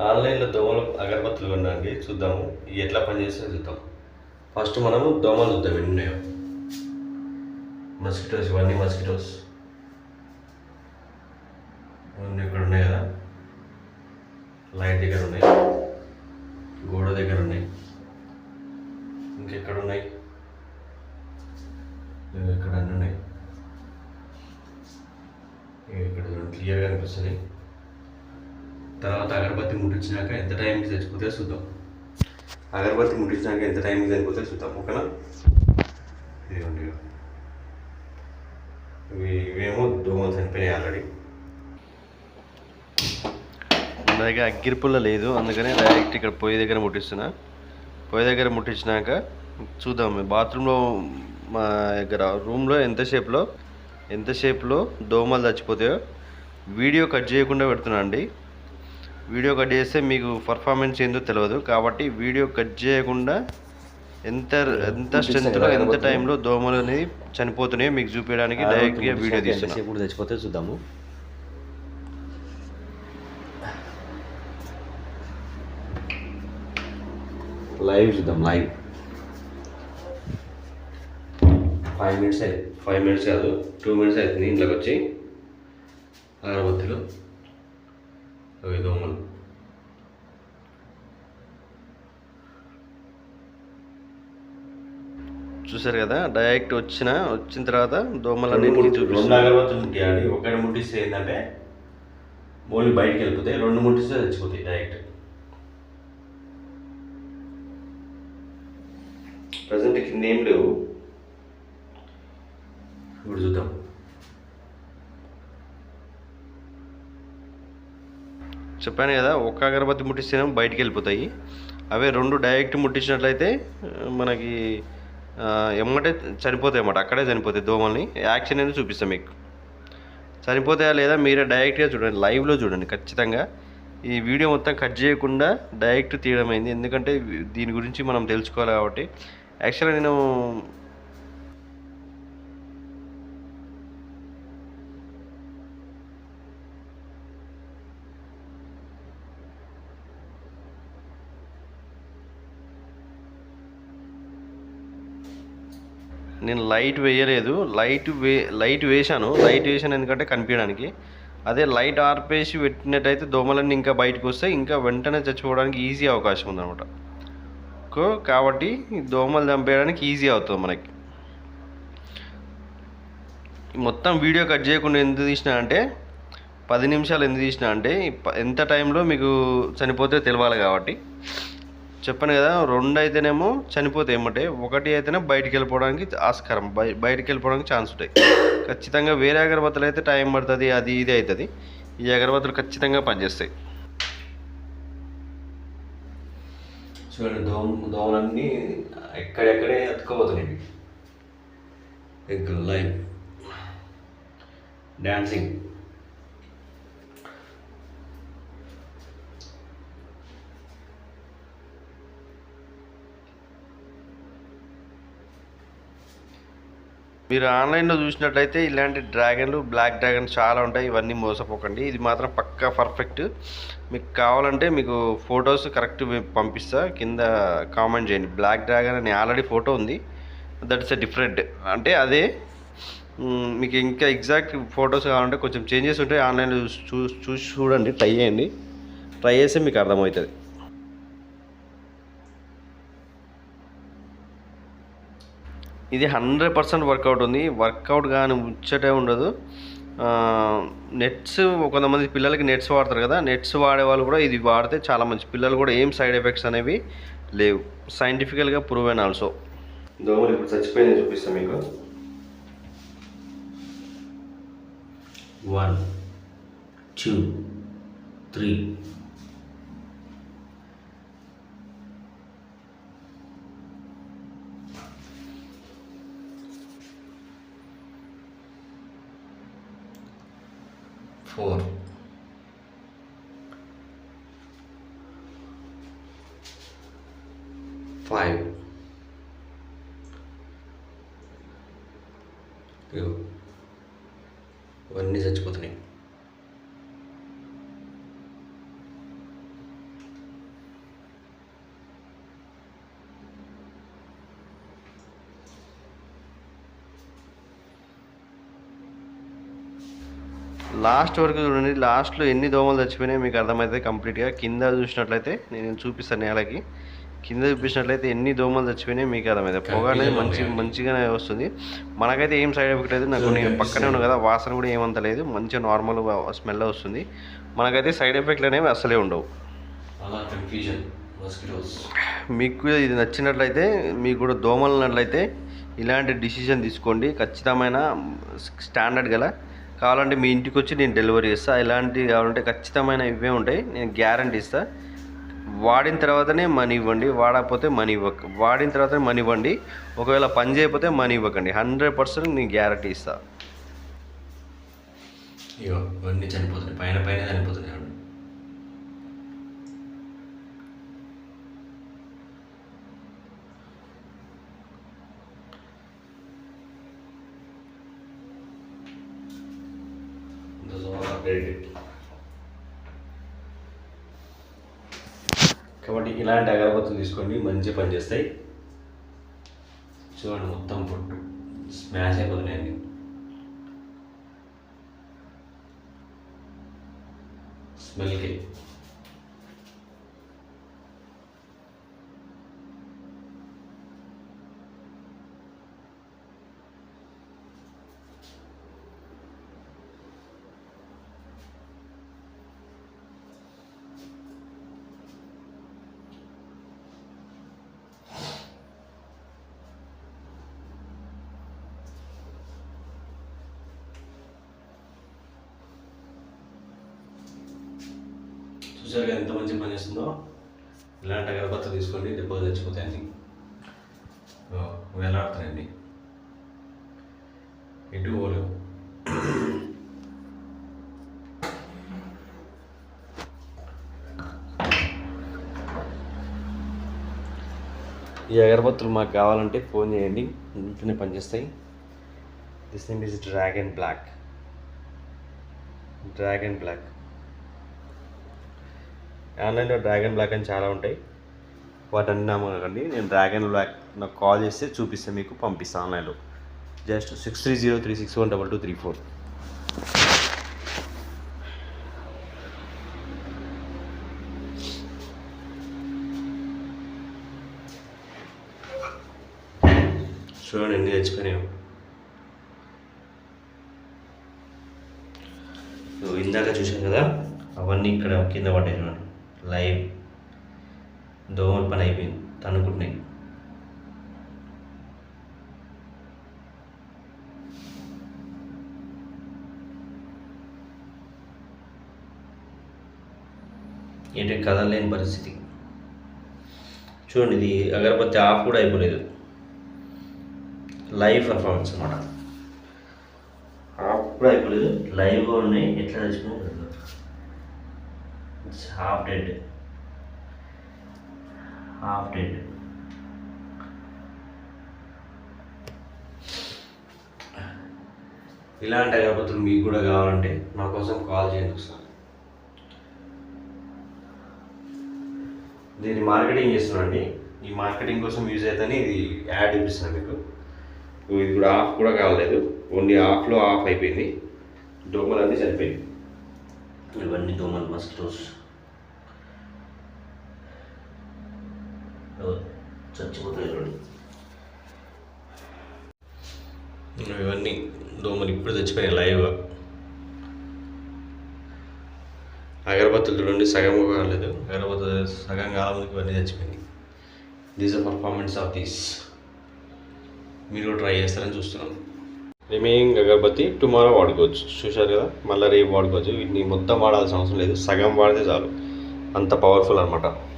ఆన్లైన్లో దోమలు అగరబత్తులు కొనడానికి చూద్దాము. ఇవి ఎట్లా పనిచేస్తాయో చూద్దాం. ఫస్ట్ మనము దోమలు చూద్దాం ఎన్ని ఉన్నాయో. మస్కిటోస్ ఇవన్నీ మస్కిటోస్ ఇవన్నీ ఇక్కడ ఉన్నాయి కదా. లైట్ దగ్గర ఉన్నాయి. గోడ దగ్గర ఉన్నాయి. ఇంకెక్కడ ఉన్నాయి? ఇక్కడ అన్నీ ఉన్నాయి. ఇక్కడ క్లియర్గా అనిపిస్తుంది తర్వాత అగరబత్తి ముట్టించినాక ఎంత టైంకి చచ్చిపోతే చూద్దాం. అగరబత్తి ముట్టించినాక ఎంత టైంకి చనిపోతే చూద్దాం ఓకేనా? ఇదిగోండి ఇవి. ఇవి ఇవేమో దోమలు చనిపోయినాయి ఆల్రెడీ. నా దగ్గర అగ్గిరిపుల్ల లేదు అందుకని డైరెక్ట్ ఇక్కడ పొయ్యి దగ్గర ముట్టిస్తున్నా. పొయ్యి దగ్గర ముట్టించినాక చూద్దాం బాత్రూంలో మా దగ్గర రూమ్లో ఎంత షేప్లో ఎంత షేప్లో దోమలు చచ్చిపోతాయో వీడియో కట్ చేయకుండా పెడుతున్నా అండి. వీడియో కట్ చేస్తే మీకు పర్ఫార్మెన్స్ ఏందో తెలియదు కాబట్టి వీడియో కట్ చేయకుండా ఎంత ఎంత స్ట్రెంత్లో ఎంత టైంలో దోమలు అనేది చనిపోతున్నాయో మీకు చూపించడానికి డైరెక్ట్గా వీడియో ఎంతసేపు కూడా చచ్చిపోతే చూద్దాము. లైవ్ చూద్దాం లైవ్ ఫైవ్ మినిట్స్ అయి ఫైవ్ మినిట్స్ కాదు టూ మినిట్స్ అవుతుంది ఇంట్లోకి వచ్చి అగరబత్తిలో అవి దోమలు చూసారు కదా డైరెక్ట్ వచ్చిన వచ్చిన తర్వాత ముట్టి- చూపిస్తుంది. రెండు అగరబత్తులు ముట్టియాలి ఒకటి ముట్టిస్తే ఏంటంటే మోలి బయటికి వెళ్ళిపోతాయి. రెండు ముట్టిస్తే చచ్చిపోతాయి డైరెక్ట్ ప్రజెంట్ కింద ఏం లేవు ఇప్పుడు చూద్దాం చెప్పాను కదా ఒక్క అగరబత్తి ముట్టిస్తేనే బయటికి వెళ్ళిపోతాయి. అవే రెండు డైరెక్ట్ ముట్టించినట్లయితే మనకి ఎమ్మటే చనిపోతాయి అన్నమాట. అక్కడే చనిపోతాయి దోమల్ని. యాక్షన్ అనేది చూపిస్తాం మీకు. చనిపోతాయా లేదా మీరే డైరెక్ట్గా చూడండి లైవ్లో చూడండి ఖచ్చితంగా. ఈ వీడియో మొత్తం కట్ చేయకుండా డైరెక్ట్ తీయడం అయింది ఎందుకంటే దీని గురించి మనం తెలుసుకోవాలి కాబట్టి. యాక్చువల్గా నేను నేను లైట్ వేయలేదు. లైట్ వే లైట్ వేశాను. లైట్ వేసాను ఎందుకంటే కనిపించడానికి. అదే లైట్ ఆర్పేసి పెట్టినట్టయితే దోమలన్నీ ఇంకా బయటకు వస్తే ఇంకా వెంటనే చచ్చిపోవడానికి ఈజీ అవకాశం ఉందన్నమాట. కో కాబట్టి దోమలు చంపేయడానికి ఈజీ అవుతుంది మనకి. మొత్తం వీడియో కట్ చేయకుండా ఎందుకు తీసినా అంటే పది నిమిషాలు ఎందుకు తీసినా అంటే ఎంత టైంలో మీకు చనిపోతే తెలవాలి కాబట్టి. చెప్పాను కదా రెండు అయితేనేమో చనిపోతాయి ఏమంటే ఒకటి అయితేనే బయటికి వెళ్ళిపోవడానికి ఆస్కారం బయ బయటికి వెళ్ళిపోవడానికి ఛాన్స్ ఉంటాయి. ఖచ్చితంగా వేరే అగరబత్తులు అయితే టైం పడుతుంది అది ఇది అవుతుంది ఈ అగరబత్తులు ఖచ్చితంగా పనిచేస్తాయి. చూడండి దోమ దోమలన్నీ ఎక్కడెక్కడే అతుక్కోబోతున్నాయి. ఎగ్ లైవ్ మీరు ఆన్లైన్లో చూసినట్లయితే ఇలాంటి డ్రాగన్లు బ్లాక్ డ్రాగన్ చాలా ఉంటాయి. ఇవన్నీ మోసపోకండి. ఇది మాత్రం పక్కా పర్ఫెక్ట్. మీకు కావాలంటే మీకు ఫొటోస్ కరెక్ట్ పంపిస్తా. కింద కామెంట్ చేయండి. బ్లాక్ డ్రాగన్ అని ఆల్రెడీ ఫోటో ఉంది. That's a different. అంటే అదే మీకు ఇంకా ఎగ్జాక్ట్ ఫొటోస్ కావాలంటే కొంచెం చేంజెస్ ఉంటాయి. ఆన్లైన్లో చూసి చూ- చూసి చూడండి. ట్రై చేయండి. ట్రై చేస్తే మీకు అర్థమవుతుంది. ఇది హండ్రెడ్ పర్సెంట్ వర్కౌట్ ఉంది. వర్కౌట్ కానీ ముచ్చటే ఉండదు. నెట్స్ కొంతమంది పిల్లలకి నెట్స్ వాడతారు కదా నెట్స్ వాడే వాళ్ళు కూడా ఇది వాడితే చాలా మంచి. పిల్లలు కూడా ఏం సైడ్ ఎఫెక్ట్స్ అనేవి లేవు. సైంటిఫికల్గా ప్రూవ్ అయిన ఆల్సో. దోమలు ఇప్పుడు చచ్చిపోయినాయి చూపిస్తాం మీకు. One two three four. Five. ఇవన్నీ చచ్చిపోతున్నాయి. లాస్ట్ వరకు చూడండి లాస్ట్లో ఎన్ని దోమలు చచ్చిపోయినాయి మీకు అర్థమవుతుంది కంప్లీట్గా. కింద చూసినట్లయితే నేను చూపిస్తాను నేలకి. కింద చూపించినట్లయితే ఎన్ని దోమలు చచ్చిపోయినాయి మీకు అర్థమవుతుంది పొగ అనేది మంచి మంచిగానే వస్తుంది. మనకైతే ఏం సైడ్ ఎఫెక్ట్ లేదు. నాకు నేను పక్కనే ఉన్నాను కదా వాసన కూడా ఏమంత లేదు. మంచిగా నార్మల్ స్మెల్ వస్తుంది. మనకైతే సైడ్ ఎఫెక్ట్లు అనేవి అసలే ఉండవు. మీకు ఇది నచ్చినట్లయితే మీకు కూడా దోమలు ఉన్నట్లయితే ఇలాంటి డిసిజన్ తీసుకోండి. ఖచ్చితమైన స్టాండర్డ్ గల కావాలంటే మీ ఇంటికి వచ్చి నేను డెలివరీ ఇస్తాను ఇలాంటివి కావాలంటే ఖచ్చితమైన ఇవే ఉంటాయి. నేను గ్యారంటీ ఇస్తా. వాడిన తర్వాతనే మనీ ఇవ్వండి. వాడకపోతే మనీ ఇవ్వక వాడిన తర్వాతనే మనీ ఇవ్వండి. ఒకవేళ పని చేయకపోతే మనీ ఇవ్వకండి. హండ్రెడ్ పర్సెంట్ నేను గ్యారంటీ ఇస్తా. ఇగో ఇవన్నీ చనిపోతున్నాయి. పైన పైన చనిపోతున్నాయి. చూడండి. కాబట్టి ఇలాంటి అగరబత్తులు తీసుకోండి మంచి పని చేస్తాయి చూడండి మొత్తం పొట్టు స్మాష్ అయిపోతున్నాయండి స్మెల్కి చూసారు కదా ఎంత మంచి పని చేస్తుందో ఇలాంటి అగరబత్త తీసుకోండి దెబ్బలు తెచ్చిపోతాయండి వేలాడుతాయండి ఎటు పోలేవు ఈ అగరబత్తులు మాకు కావాలంటే ఫోన్ చేయండి ఇంట్లోనే పనిచేస్తాయి. This name is dragon black dragon black ఆన్లైన్లో డ్రాగన్ బ్లాక్ అని చాలా ఉంటాయి. వాటన్ని నమ్మకండి నేను డ్రాగన్ బ్లాక్ నాకు కాల్ చేస్తే చూపిస్తే మీకు పంపిస్తాను ఆన్లైన్లో. Just six three zero three six one double two three four. చూడండి ఎన్ని తెచ్చిపోయినాయో ఇందాక చూసాం కదా అవన్నీ ఇక్కడ కింద పడ్డాయి చూడండి. లైవ్ దోమల పని అయిపోయింది. తనుకుంటున్నాయి ఏంటి కదలలేని పరిస్థితి? చూడండి ఇది అగరబత్తి ఆఫ్ కూడా అయిపోలేదు. లైవ్ పర్ఫార్మెన్స్ అనమాట ఆఫ్ కూడా అయిపోలేదు. లైవ్గా ఉన్నాయి. ఎట్లా తెచ్చుకున్నాయి హాఫ్ డెడ్ హాఫ్ డెడ్ ఇలాంటి అగరబత్తులు మీకు కూడా కావాలంటే మా కోసం కాల్ చేయండి ఒకసారి. దీన్ని మార్కెటింగ్ చేస్తున్నాండి ఈ మార్కెటింగ్ కోసం యూజ్ అవుతుందని ఇది యాడ్ చూపిస్తున్నాను మీకు. ఇది కూడా ఆఫ్ కూడా కావలేదు. ఓన్లీ ఆఫ్లో ఆఫ్ అయిపోయింది. దోమలు అన్నీ చనిపోయింది ఇవన్నీ దోమలు మస్కిటోస్ చచ్చిపోతాయి ఇవన్నీ దోమలు ఇప్పుడు చచ్చిపోయాయి లైవ్గా అగరబత్తులు చూడండి సగం కాలేదు. అగరబత్తులు సగం కాలముందుకు ఇవన్నీ చచ్చిపోయినాయి these are performance of these మీరు కూడా ట్రై చేస్తారని చూస్తున్నాను రిమైనింగ్ అగరబత్తి టుమారో వాడుకోవచ్చు. చూశారు కదా? మళ్ళీ రేపు వాడుకోవచ్చు. వీటిని మొత్తం వాడాల్సిన అవసరం లేదు. సగం వాడితే చాలు. అంత పవర్ఫుల్ అనమాట